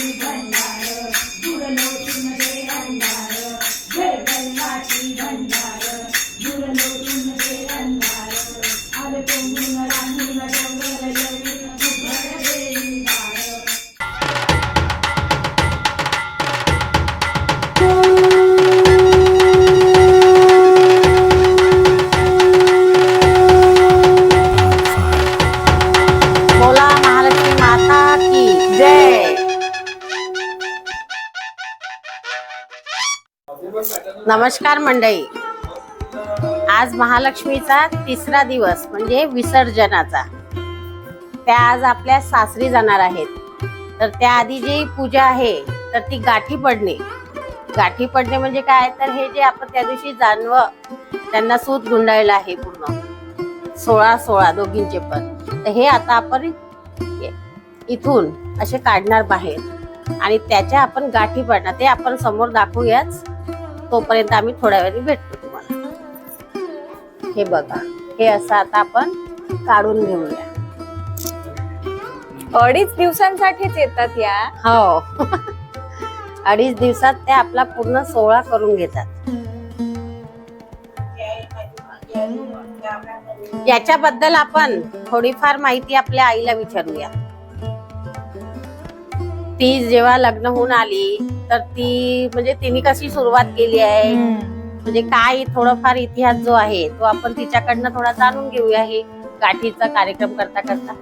Boom, boom, boom. नमस्कार मंडळी. आज महालक्ष्मीचा तिसरा दिवस म्हणजे विसर्जनाचा. त्या आज आपल्या सासरी जाणार आहेत. तर त्याआधी जी पूजा आहे तर ती गाठी पडणे. गाठी पडणे म्हणजे काय? तर हे जे आपण त्या दिवशी जानवं त्यांना सूत गुंडाळलं आहे पूर्ण. सोळा सोळा दोघींचे पण. तर हे आता आपण इथून असे काढणार बाहेर. आणि त्याच्या आपण गाठी पडणार. ते आपण समोर दाखवूयाच. तोपर्यंत आम्ही थोड्या वेळाने भेटतो तुम्हाला. हे बघा हे असं आता आपण काढून घेऊया. अडीच दिवसांसाठीच येतात या. हो. अडीच दिवसात ते आपला पूर्ण सोहळा करून घेतात. याच्याबद्दल आपण थोडीफार माहिती आपल्या आईला विचारूया. ती जेव्हा लग्न होऊन आली तर ती म्हणजे तिने कशी सुरुवात केली आहे? म्हणजे काय थोडंफार इतिहास जो आहे तो आपण तिच्याकडनं थोडा जाणून घेऊया हे गाठीचा कार्यक्रम करता करता.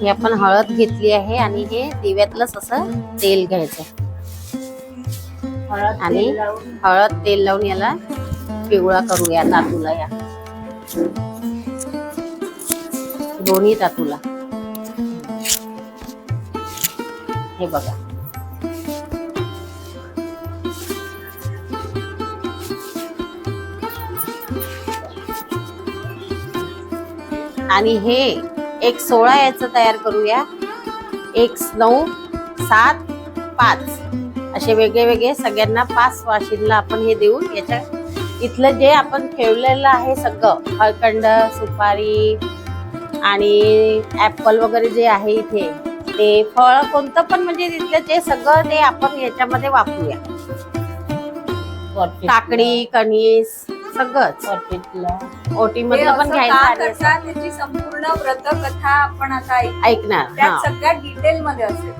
ही आपण हळद घेतली आहे आणि हे दिव्यातलंच असं तेल घ्यायचं. आणि हळद तेल लावून याला पिवळा करूया तातूला या. दोन्ही तातूला. हे बघा. आणि हे एक सोळा याचं तयार करूया. एक नऊ सात पाच. असे वेगळे वेगळे सगळ्यांना पाच वाशिंना आपण हे देऊन याच्या इथलं जे आपण ठेवलेलं आहे सगळं हळकंड सुपारी आणि ॲपल वगैरे जे आहे इथे ते फळ कोणतं पण म्हणजे तिथलं ते सगळं ते आपण याच्यामध्ये वापरूया. काकडी कणीस सगळंच. ओटी मधलं पण त्याची संपूर्ण व्रत कथा आपण आता ऐक- ऐकणार हा. त्यात सगळ्या डिटेल मध्ये असेल.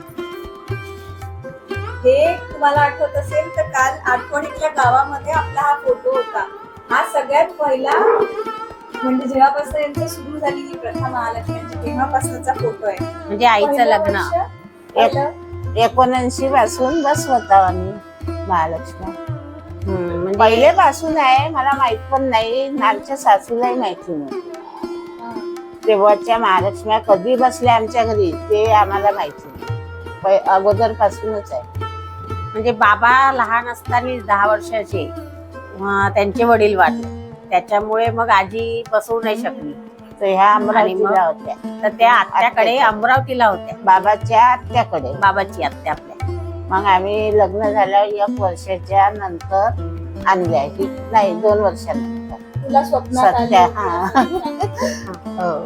हे तुम्हाला आठवत असेल तर काल आठवणीतल्या गावामध्ये आपला हा फोटो होता. हा सगळ्यात पहिला म्हणजे जेव्हापासून यांची सुरू झालेली प्रथा महालक्ष्मीची तेव्हापासूनचा फोटो आहे. म्हणजे आईचं पहिलं लग्न. वर्ष पहिलं- एकोणऐंशी पासून बसवत आहो आम्ही महालक्ष्मी. हम्म, म्हणजे पहिले पासून आहे मला माहीत पण नाही आमच्या सासूलाही माहिती नाही. तेव्हाच्या महालक्ष्म्या कधी बसल्या आमच्या घरी ते आम्हाला माहिती नाही. अगोदर पासूनच आहे. म्हणजे बाबा लहान असताना दहा वर्षाचे अं, त्यांचे वडील वाढले त्याच्यामुळे मग आजी बसवू नाही शकली. तर ह्या अमरावतीला? होत्या. तर त्या आत्याकडे. अमरावतीला होत्या. बाबाच्या आत्याकडे. बाबाची आत्या आपल्या. मग आम्ही लग्न झाल्यावर एक वर्षाच्या नंतर आणल्या. ही नाही दोन वर्षानंतर. तुला. हा. हो.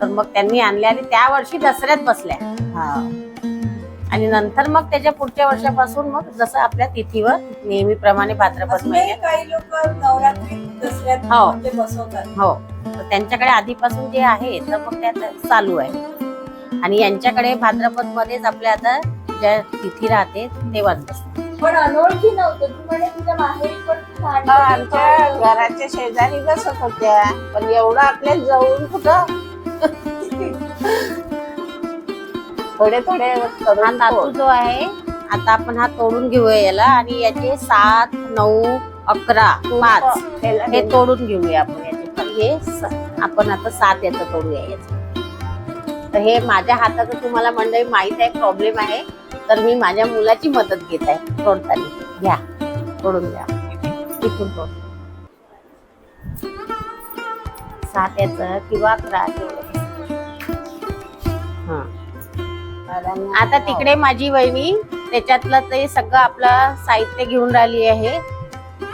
तर मग त्यांनी आणल्या आणि त्या वर्षी दसऱ्यात बसल्या. हा. आणि नंतर मग त्याच्या पुढच्या वर्षापासून मग जसं आपल्या तिथीवर नेहमीप्रमाणे भाद्रपद काही लोक नवरात्री दसऱ्यात हो. बसवतात. हो. तर त्यांच्याकडे आधीपासून जे आहे तर मग ते आता चालू आहे. आणि यांच्याकडे भाद्रपद मध्येच आपल्या आता ज्या तिथी राहते तेव्हाच बसते पण अनोळखी नव्हतं. आमच्या घराच्या शेजारी बसत होत्या. पण एवढं आपल्या जवळून कुठं? थोडे थोडे हा तातू जो आहे आता आपण हा तोडून घेऊया याला आणि याचे सात नऊ अकरा पाच हे तोडून घेऊया आपण याचे. पण हे आपण आता सात याचं तोडूया याचं. तर हे माझ्या हाताचं तुम्हाला मंडळी माहीत आहे प्रॉब्लेम आहे. तर मी माझ्या मुलाची मदत घेत आहे. तोडताना. घ्या. तोडून घ्या. इथून तोड. सात याचं किंवा अकरा आता तिकडे माझी वहिनी त्याच्यातलं ते सगळं आपलं साहित्य घेऊन राहिली आहे.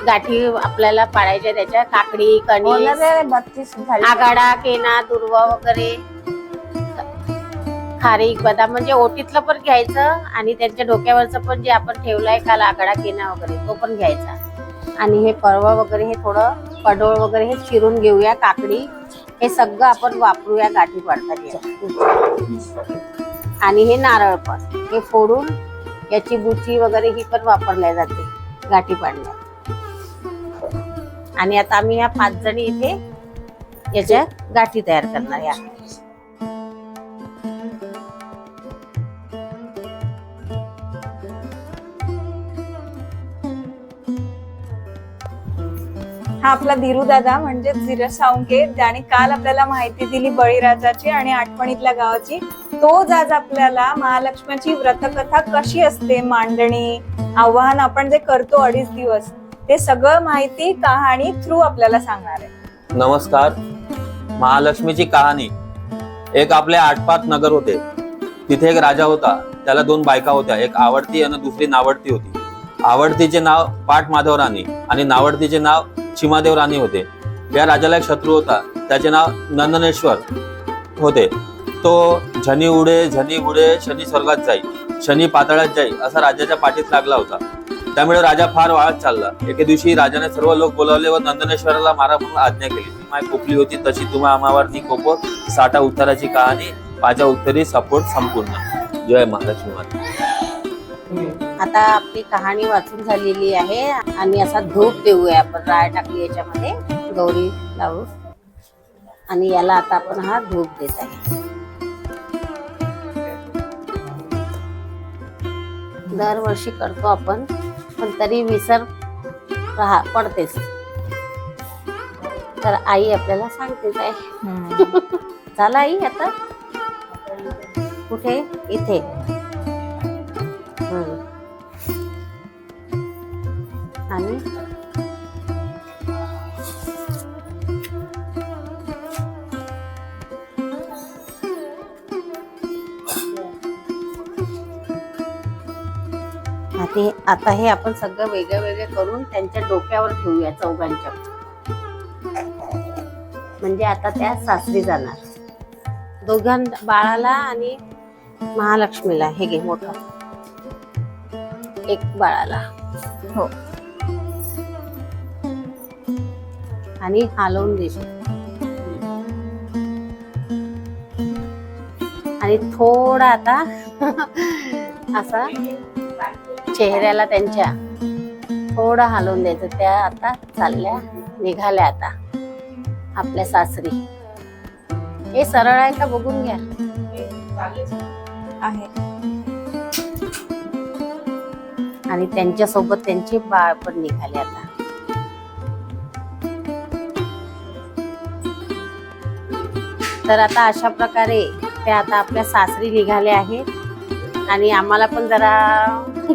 गाठी आपल्याला पाडायच्या त्याच्या काकडी झाली. आगाडा केना दुर्वा वगैरे खारीक बदाम म्हणजे ओटीतलं पण घ्यायचं आणि त्यांच्या डोक्यावरचं पण जे आपण ठेवलंय काल आगडा किना वगैरे तो पण घ्यायचा. आणि हे परवा वगैरे हे थोडं पडोळ वगैरे हे चिरून घेऊया काकडी. हे सगळं आपण वापरूया गाठी पाडताना. आणि हे नारळ पण. हे फोडून याची बुची वगैरे ही पण वापरल्या जाते गाठी पाडण्यात. आणि आता आम्ही ह्या पाच जणी इथे याच्या गाठी तयार करणार या हा आपला धीरू दादा म्हणजे धीरज सावंके ज्याने काल आपल्याला माहिती दिली बळीराजाची आणि आठवणीतल्या गावाची. तोच आज आपल्याला महालक्ष्मीची व्रतकथा कशी असते मांडणी आव्हान आपण जे करतो अडीच दिवस ते सगळं माहिती कहाणी थ्रू आपल्याला सांगणार आहे. नमस्कार. महालक्ष्मीची कहाणी. एक आपले आटपात नगर होते. तिथे एक राजा होता. त्याला दोन बायका होत्या. एक आवडती आणि दुसरी नावडती होती. आवडतीचे नाव पाठ माधव राणी आणि नावडतीचे नाव चिमादेव राणी होते. या राजाला एक शत्रू होता. त्याचे नाव नंदनेश्वर होते. तो झनी उडे झनी उडे शनी स्वर्गात जाई शनी पाताळात जाई असा राजाच्या पाठीत लागला होता. त्यामुळे राजा फार वाळत चालला. एके दिवशी राजाने सर्व लोक बोलावले व नंदनेश्वराला मारा म्हणून आज्ञा केली. माय कोपली होती तशी तुम्हा आम्हावरती कोपो साठा उत्तराची कहाणी माझ्या उत्तरी सपोर्ट संपूर्ण. जय महालक्ष्मी माता. आता आपली कहाणी वाचून झालेली आहे आणि असा धूप देऊया आपण राय टाकली याच्यामध्ये गौरी लावू आणि याला आता आपण हा धूप देत आहे. दरवर्षी करतो आपण पण तरी विसर राहा पडतेच. तर आई आपल्याला सांगतेच आहे झाला आई आता? कुठे? इथे. आता हे- आता हे आपण सगळं वेगळं वेगळं करून त्यांच्या डोक्यावर ठेवूया चौघांच्या. म्हणजे आता त्या सासरी जाणार. दोघां बाळाला आणि महालक्ष्मीला हे घे मोठं. एक बाळाला. हो. आणि हलवून देशील आणि थोडा आता असा चेहऱ्याला त्यांच्या थोडं हलवून द्यायचं. त्या आता चालल्या निघाल्या आता आपल्या सासरी. हे सरळ आहे का बघून घ्या. आहे. आणि त्यांच्यासोबत त्यांचे बाळ पण निघाले आता. तर आता अशा प्रकारे ते आता आपल्या सासरी निघाले आहेत. आणि आम्हाला पण जरा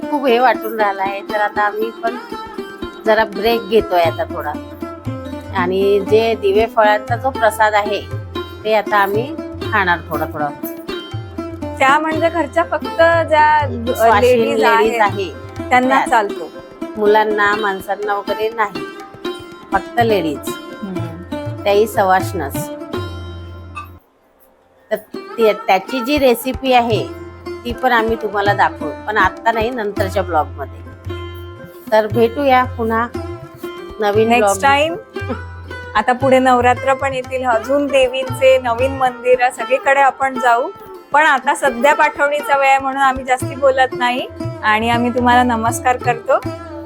खूप हे वाटून राहिलं आहे. तर आता आम्ही पण जरा ब्रेक घेतोय आता थोडा. आणि जे दिवे फळांचा जो प्रसाद आहे ते आता आम्ही खाणार थोडं थोडं. त्या म्हणजे घरच्या फक्त ज्या लेडीज आहे. त्यांना त्या. चालतो. मुलांना माणसांना वगैरे नाही. फक्त लेडीज त्याही ते- त्याची जी रेसिपी आहे ती पण आम्ही तुम्हाला दाखवू. पण आता नाही नंतरच्या ब्लॉगमध्ये तर भेटूया पुन्हा नवीन नेक्स्ट. टाइम आता पुढे नवरात्र पण येतील. अजून देवींचे नवीन मंदिर सगळीकडे आपण जाऊ. पण आता सध्या पाठवणीचा वेळ आहे म्हणून आम्ही जास्ती बोलत नाही. आणि आम्ही तुम्हाला नमस्कार करतो.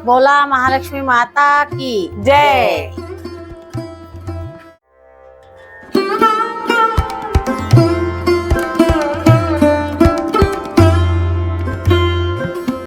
बोला महालक्ष्मी माता की जय.